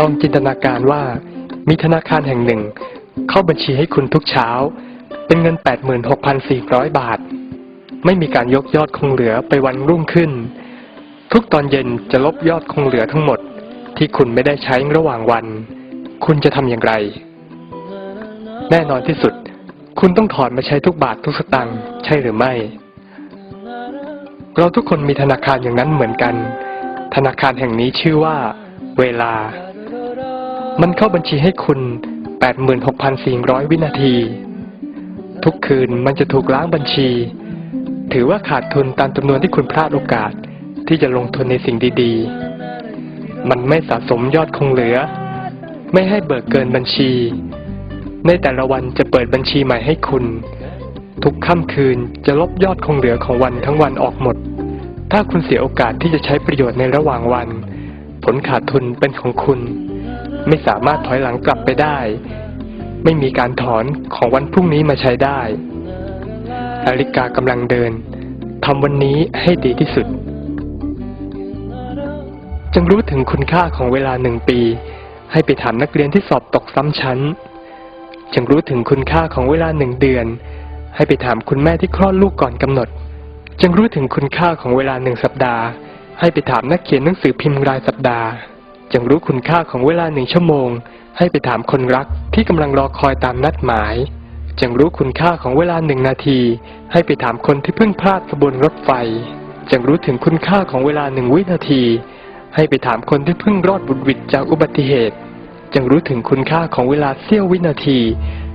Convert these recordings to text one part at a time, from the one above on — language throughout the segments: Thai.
ลองจินตนาการว่า มีธนาคารแห่งหนึ่ง เข้าบัญชีให้คุณทุกเช้า เป็นเงิน 86,400 บาท ไม่มีการยกยอดคงเหลือไปวันรุ่งขึ้น ทุกตอนเย็นจะลบยอดคงเหลือทั้งหมด ที่คุณไม่ได้ใช้ระหว่างวัน คุณจะทำอย่างไร แน่นอนที่สุด คุณต้องถอนมาใช้ทุกบาททุกสตางค์ใช่หรือไม่ เราทุกคนมีธนาคารอย่างนั้นเหมือนกัน ธนาคารแห่งนี้ชื่อว่า เวลา มันเข้าบัญชีให้คุณ 86,400 วินาที ทุกคืนมันจะถูกล้างบัญชี ถือว่าขาดทุนตามจำนวนที่คุณพลาดโอกาสที่จะลงทุนในสิ่งดีๆ มันไม่สะสมยอดคงเหลือ ไม่ให้เบิกเกินบัญชี ในแต่ละวันจะเปิดบัญชีใหม่ให้คุณ ทุกค่ำคืนจะลบยอดคงเหลือของวันทั้งวันออกหมด ถ้าคุณเสียโอกาสที่จะใช้ประโยชน์ในระหว่างวัน ผลขาดทุนเป็นของคุณ ไม่สามารถถอยหลังกลับไปได้ ไม่มีการถอนของวันพรุ่งนี้มาใช้ได้ นาฬิกากำลังเดินทำวันนี้ให้ดีที่สุด จงรู้ถึงคุณค่าของเวลาหนึ่งปี ให้ไปถามนักเรียนที่สอบตกซ้ำชั้น จงรู้ถึงคุณค่าของเวลาหนึ่งเดือน ให้ไปถามคุณแม่ที่คลอดลูกก่อนกำหนด จงรู้ถึงคุณค่าของเวลาหนึ่งสัปดาห์ ให้ไปถามนักเขียนหนังสือพิมพ์รายสัปดาห์ จงรู้คุณค่าของเวลาหนึ่งชั่วโมง ให้ไปถามคนรักที่กำลังรอคอยตามนัดหมายจงรู้คุณค่าของเวลาหนึ่งนาที ให้ไปถามคนที่เพิ่งพลาดขบวนรถไฟจงรู้ถึงคุณค่าของเวลาหนึ่งวินาที ให้ไปถามคนที่เพิ่งรอดบุดหวิดจากอุบัติเหตุจงรู้ถึงคุณค่าของเวลาเสี้ยววินาที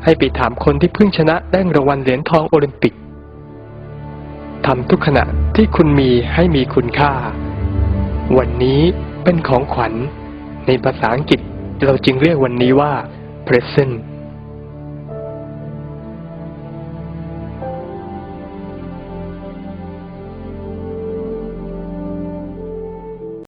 ให้ไปถามคนที่เพิ่งชนะได้รางวัลเหรียญทองโอลิมปิกทำทุกขณะที่คุณมีให้มีคุณค่า วันนี้เป็นของขวัญ ในภาษาอังกฤษ เราจึงเรียกวันนี้ว่า present